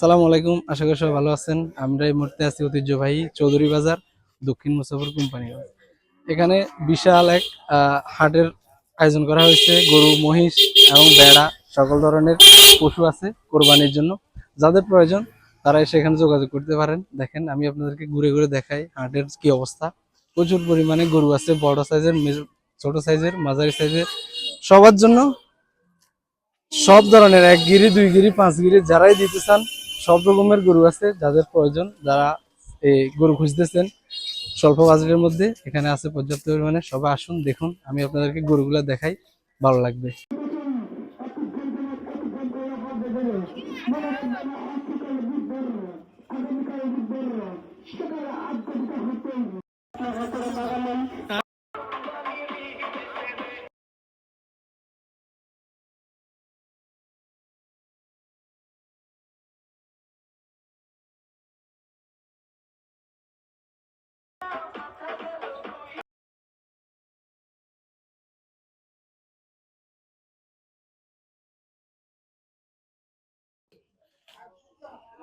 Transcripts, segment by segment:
সালাম আলাইকুম, আশা করি সবাই ভালো আছেন। আমরা এই মুহূর্তে আছি ঐতিহ্যবাহী চৌধুরী বাজার দক্ষিণ মুসাফর কোম্পানি এখানে বিশাল এক হাটের আয়োজন করা হয়েছে। গরু, মহিষ এবং বেড়া সকল ধরনের পশু আছে কোরবানির জন্য। যাদের প্রয়োজন তারা এসে এখানে যোগাযোগ করতে পারেন। দেখেন, আমি আপনাদেরকে ঘুরে ঘুরে দেখাই হাটের কি অবস্থা। প্রচুর পরিমাণে গরু আছে, বড় সাইজের ছোট সাইজের, মাঝারি সাইজের। সবার জন্য সব ধরনের এক গিরি, দুই গিরি, পাঁচ গিরি, যারাই দিতে চান সব রকমের গরু আছে যাদের প্রয়োজন, যারা এই গরু খুঁজতেছেন, স্বল্প বাজেটের মধ্যে এখানে আছে পর্যাপ্ত পরিমাণে। সবাই আসুন, দেখুন, আমি আপনাদেরকে গরুগুলো দেখাই, ভালো লাগবে।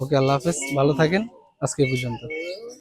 ওকে আল্লাহ হাফেজ। ভালো থাকেন। আজকে পর্যন্ত।